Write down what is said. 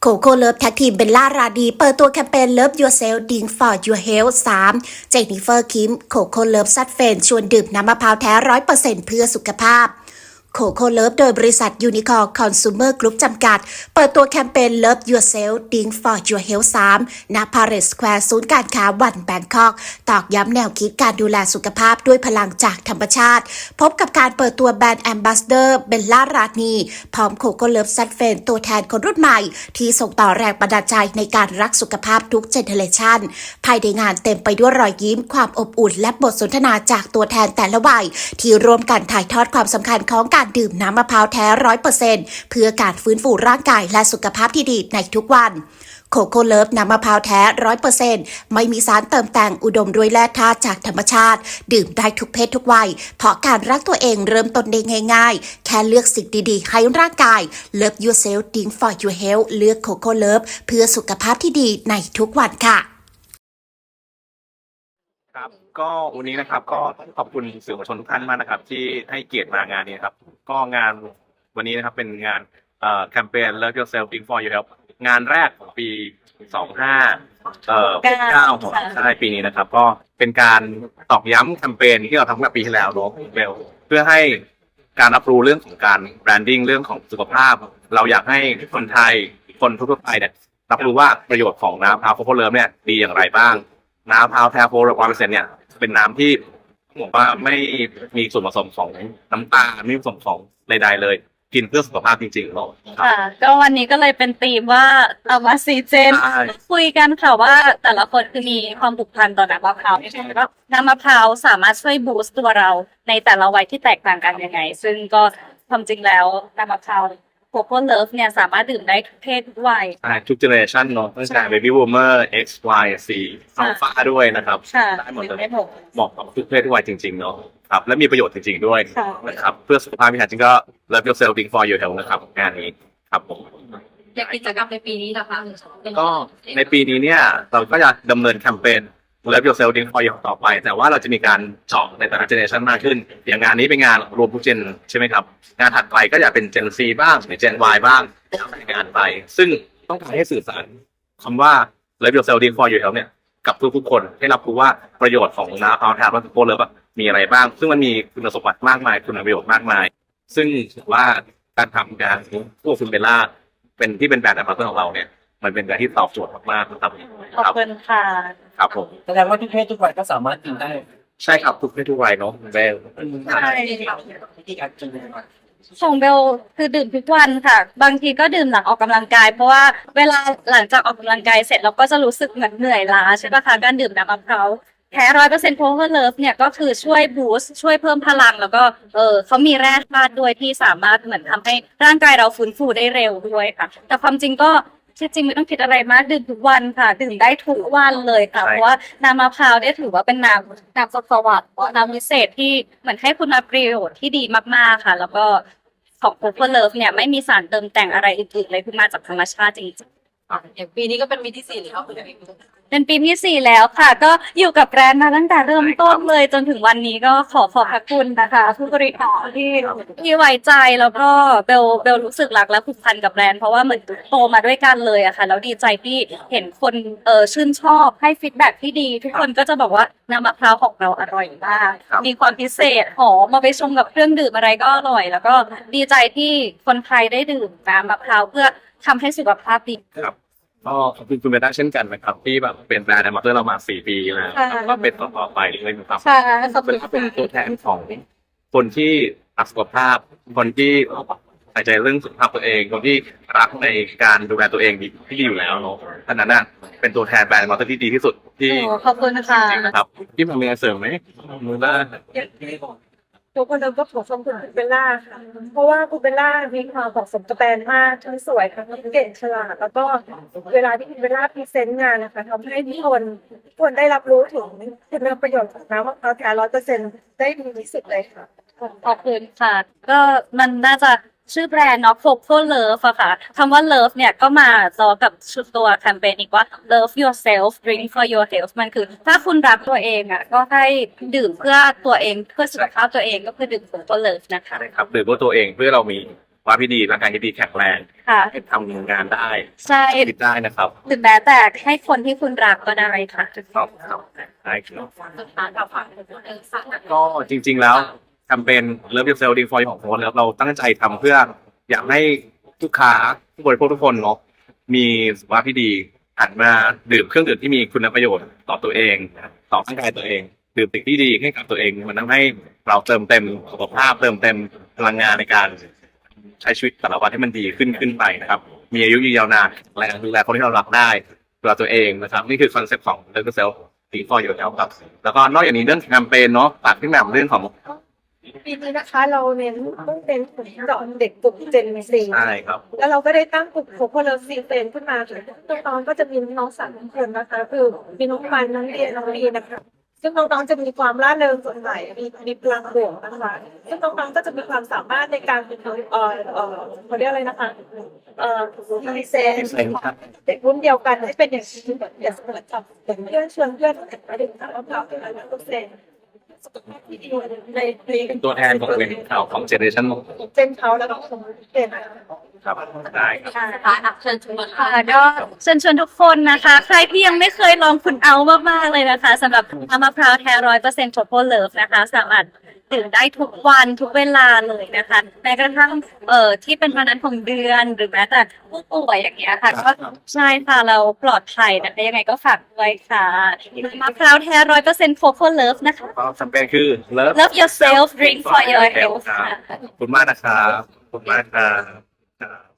โคโค่เลิฟแท็กทีมเบลล่าราดี เปิดตัวแคมเปญเลิฟยูเซลดิงฟอร์ยูเฮลสามเจนนิเฟอร์คิม โคโค่เลิฟซัดเฟน ชวนดื่มน้ำมะพร้าวแท้ร้อยเปอร์เซ็นต์เพื่อสุขภาพ โคโค่เลิฟโดยบริษัทยูนิคอร์คอน sumer group จำกัด เปิดตัวแคมเปญ Love Yourself Ding for Your Health 3ณพาเรสแควร์ศูนย์การค้าวันแบงคอก ตอกย้ำแนวคิดการดูแลสุขภาพด้วยพลังจากธรรมชาติ พบกับการเปิดตัวแบรนด์แอมบาสเดอร์เบลล่ารานีพร้อมโคโค่เลิฟซัดเฟนตัวแทนคนรุ่นใหม่ ที่ส่งต่อแรงบันดาลใจในการรักสุขภาพทุกเจเนเรชันภายในงานเต็มไปด้วยรอยยิ้ม ความอบอุ่นและบทสนทนาจากตัวแทนแต่ละวัยที่ร่วมกันถ่ายทอดความสำคัญของการดื่มน้ำมะพร้าวแท้ร้อยเปอร์เซ็นต์เพื่อการฟื้นฟูร่างกายและสุขภาพที่ดีในทุกวันโคโค่เลิฟน้ำมะพร้าวแท้ร้อยเปอร์เซ็นต์ไม่มีสารเติมแต่งอุดมด้วยแร่ธาตุจากธรรมชาติ ดื่มได้ทุกเพศทุกวัย เพราะการรักตัวเองเริ่มต้นได้ง่าย ๆ แค่เลือกสิ่งดีๆ ให้ร่างกาย Love yourself think for your health เลือกโคโค่เลิฟเพื่อสุขภาพที่ดีในทุกวันค่ะ ครับ ก็วันนี้นะครับก็ขอบคุณสื่อมวลชนทุกท่านมากนะครับ ที่ให้เกียรติมางานนี้ครับ ก็งานวันนี้นะครับเป็นงานแคมเปญ Love Yourself Think for You Help งานแรกของปี 25เอ่อเก้า9ของใช่ปีนี้นะครับ ก็เป็นการตอกย้ำแคมเปญที่เราทำเมื่อปีที่แล้วเนอะเบลเพื่อให้การรับรู้เรื่องของการแบรนดิ้งเรื่องของสุขภาพ เราอยากให้คนไทยคนทั่วๆไปเนี่ยรับรู้ว่าประโยชน์ของน้ำพาวโคโคเลิฟเนี่ยดีอย่างไรบ้าง น้ำพาวแทโฟร้อยเปอร์เซ็นต์เนี่ยเป็นน้ำที่ ผมว่าไม่มีส่วนผสมของน้ำตาลไม่มีส่วนผสมใดๆเลย กินเพื่อสุขภาพจริงๆเราครับ ค่ะก็วันนี้ก็เลยเป็นธีมว่าเอามาซีเจนใช่ คุยกันค่ะว่าแต่ละคนคือมีความผูกพันต่อน้ำมะพร้าวใช่ไหมว่าน้ำมะพร้าวสามารถช่วยบูสต์ตัวเราในแต่ละวัยที่แตกต่างกันยังไง ซึ่งก็ความจริงแล้วน้ำมะพร้าว โคโค่เลิฟเนี่ยสามารถดื่มได้ทุกเพศทุกวัยใช่ทุกเจเนอเรชันเนาะตั้งแต่ baby boomer X Y Z อัลฟาด้วยนะครับค่ะได้หมดดื่มเลได้ยหมดเหมาะกับทุกเพศทุกวัยจริงๆเนาะครับและมีประโยชน์จริงๆด้วยค่ะ นะครับเพื่อสุขภาพที่แท้จริงก็ love yourself think for you health นะครับงานนี้ครับผม อยากกิจกรรมในปีนี้นะคะ ก็ในปีนี้เนี่ยเราก็จะดำเนินแคมเปญ Love Yourself Drink for You ต่อไป แต่ว่าเราจะมีการเจาะในแต่ละเจเนอเรชันมากขึ้น อย่างงานนี้เป็นงานรวมทุกเจนใช่ไหมครับ งานถัดไปก็จะเป็นเจน C บ้างหรือเจน Y บ้างในงานไป ซึ่งต้องการให้สื่อสารคำว่า Love Yourself Drink for You Health เนี่ยกับทุกๆคนให้รับรู้ว่าประโยชน์ของน้ำพาแทนวัตโคเลิฟมีอะไรบ้าง ซึ่งมันมีคุณสมบัติมากมายคุณประโยชน์มากมาย ซึ่งถือว่าการทำงานพวกคุณเบลล่าเป็นที่เป็นแบรนด์แอมบาสเดอร์ของเราเนี่ย มันเป็นการที่ตอบโจทย์มากๆนะครับขอบคุณค่ะ ครับผมแสดงว่าทุกเพศทุกวัยก็สามารถกินได้ใช่ครับทุกเพศทุกวัยเนาะเบลใช่วิธีการกินยังไงของเบลคือดื่มทุกวันค่ะ บางทีก็ดื่มหลังออกกำลังกาย เพราะว่าเวลาหลังจากออกกำลังกายเสร็จเราก็จะรู้สึกเหมือนเหนื่อยล้าใช่ปะคะการดื่มน้ำมะพร้าวแท้ร้อยเปอร์เซ็นต์โพลเลิฟเนี่ยก็คือช่วยบูสต์ช่วยเพิ่มพลัง แล้วก็เออเขามีแร่ธาตุด้วยที่สามารถเหมือนทำให้ร่างกายเราฟื้นฟูได้เร็วด้วยค่ะ แต่ความจริงก็ ที่จริงไม่ต้องคิดอะไรมากดื่มทุกวันค่ะดื่มได้ทุกวันเลยค่ะเพราะว่าน้ำมะพร้าวเนี่ยถือว่าเป็นน้ำน้ำสวัสดิ์น้ำวิเศษที่เหมือนให้คุณประโยชน์ที่ดีมากๆค่ะ แล้วก็ของโคโค่เลิฟเนี่ยไม่มีสารเติมแต่งอะไรอื่นๆเลยคือมาจากธรรมชาติจริง อย่างปีนี้ก็เป็นปีที่สี่แล้วคุณเป็นปีที่สี่แล้วค่ะ ก็อยู่กับแบรนด์มาตั้งแต่เริ่มต้นเลยจนถึงวันนี้ก็ขอขอบพระคุณนะคะผู้บริหารที่ที่ไว้ใจแล้วก็เบลเบลรู้สึกรักและผูกพันกับแบรนด์เพราะว่าเหมือนโตมาด้วยกันเลยอะค่ะแล้วดีใจที่เห็นคนเออชื่นชอบให้ฟีดแบ็ที่ดี ทุกคนก็จะบอกว่าน้ำมะพร้าวของเราอร่อยมากมีความพิเศษหอมมาไปชมกับเครื่องดื่มอะไรก็อร่อย แล้วก็ดีใจที่คนไทยได้ดื่มน้ำมะพร้าวเพื่อ ทำให้สุขภาพดี ครับก็ขอบคุณคุณเบลล่าเช่นกันนะครับ ที่แบบเป็นแบรนด์แอมบาสเดอร์เรามาสี่ปีแล้วค่ะ แล้วก็เป็นต่อๆไปเลยนะครับค่ะขอบคุเป็ณนเป็นตัวแทนของคนที่รักสุขภาพ คนที่ใส่ใจเรื่องสุขภาพตัวเอง คนที่รักในการดูแลตัวเองดีที่ดีอยู่แล้วเนาะท่านั้นน่ะเป็นตัวแทนแบรนด์แอมบาสเดอร์ที่ดีที่สุดที่โอ้ขอบคุณค่ะ จริงๆนะครับที่มันมีอะไรเสริมไหมมือล่า ตัวคนเดิมก็ขอชมคุณเบลล่าค่ะ เพราะว่าคุณเบลล่ามีความเหมาะสมกับแบรนด์มากทั้งสวยทั้งเก่งฉลาด แล้วก็เวลาที่คุณเบลล่าพรีเซนต์งานนะคะทำให้ทุกคนทุกคนได้รับรู้ถึงคุณประโยชน์ของน้ำมะพร้าวแท้ร้อยเปอร์เซ็นต์ได้ดีที่สุดเลยค่ะ ขอบคุณค่ะ ก็มันน่าจะ ชื่อแบรนด์เนาะ Coco Love อะค่ะคำว่า Love เนี่ยก็มาต่อกับชุดตัวแคมเปญอีกว่า Love yourself drink for your health มันคือ ถ้าคุณรักตัวเองอะก็ให้ดื่มเพื่อตัวเองเพื่อสุขภาพตัวเองก็คือดื่ม Coco Love นะคะนะครับหรือว่าตัวเองเพื่อเรามีว่าพี่ดีร่างกายที่ดีแข็งแรงค่ะให้ทำงานได้ใช่คิดได้นะครับหรือแม้แต่ให้คนที่คุณรักก็ได้ค่ะครับครับได้ครับสุดท้ายกับฝากเออฝากก็จริง ๆแล้ว แคมเปญ Love Yourself Drink for Your ของโค้ชเราตั้งใจทำเพื่ออยากให้ลูกค้าผู้บริโภคทุกคนเนาะมีสุขภาพที่ดีหันมาดื่มเครื่องดื่มที่มีคุณประโยชน์ต่อตัวเอง ต่อร่างกายตัวเอง ดื่มสิ่งที่ดีให้กับตัวเอง มันทำให้เราเติมเต็มสุขภาพเติมเต็มพลังงานในการใช้ชีวิตแต่ละวันให้มันดีขึ้นขึ้นไปนะครับ มีอายุยืนยาวนานแรงดูแลคนที่เรารักได้ดูแลตัวเองนะครับ นี่คือคอนเซ็ปต์ของ Love Yourself Drink for Your Health ครับ แล้วก็นอกจากนี้เรื่องแคมเปญเนาะฝากพี่แหม่มเรื่องของ ปีนี้นะคะเราเน้นต้องเป็นกลุ่มเจาะเด็กกลุ่มเจนซีใช่ครับ แล้วเราก็ได้ตั้งกลุ่มโคโค่เลิฟซีเฟนขึ้นมาน้องๆก็จะมีน้องสามคนนะคะคือมีน้องปันน้องเดียน้องลีนะคะซึ่งน้องๆจะมีความร่าเริงสดใสมีมีพลังบวกนะคะซึ่งน้องๆก็จะมีความสามารถในการเอ่อเอ่อเอ่อเขาเรียกอะไรนะคะเอ่อดีเซนเด็กรุ่นเดียวกันให้เป็นอย่างที่แบบอย่าเสมอจับเพื่อนชวนเพื่อนกันไปถึงทางเราเป็นอะไรก็เซนสุขภาพที่ดี ในในเป็นตัวแทนของเป็นข่าวของเจเนอเรชั่นเจนเขาแล้วก็สมมติเจนนะคะครับได้ครับสุดท้ายอะเชิญชวนค่ะค่ะก็เชิญชวนทุกคนนะคะ ใครที่ยังไม่เคยลองคุณเอามากๆเลยนะคะสำหรับน้ำมะพร้าวแท้ร้อยเปอร์เซ็นต์โ o เลิฟนะคะสามารถ ดื่มได้ทุกวันทุกเวลาเลยนะคะแม้กระทั่งเอ่อที่เป็นวันนั้นของเดือนหรือแม้แต่ผู้ป่วยอย่างเงี้ยค่ะก็ใช่ค่ะเราปลอดภัยนะคะยังไงก็ฝากด้วยค่ะน้ำมะพร้าวแท้ร้อยเปอร์เซ็นต์โ o เลิฟนะคะก็แคมเปญคือ Love Love yourself drink for your health ค่ะขอบคุณมากนะครับขอบคุณมากครับ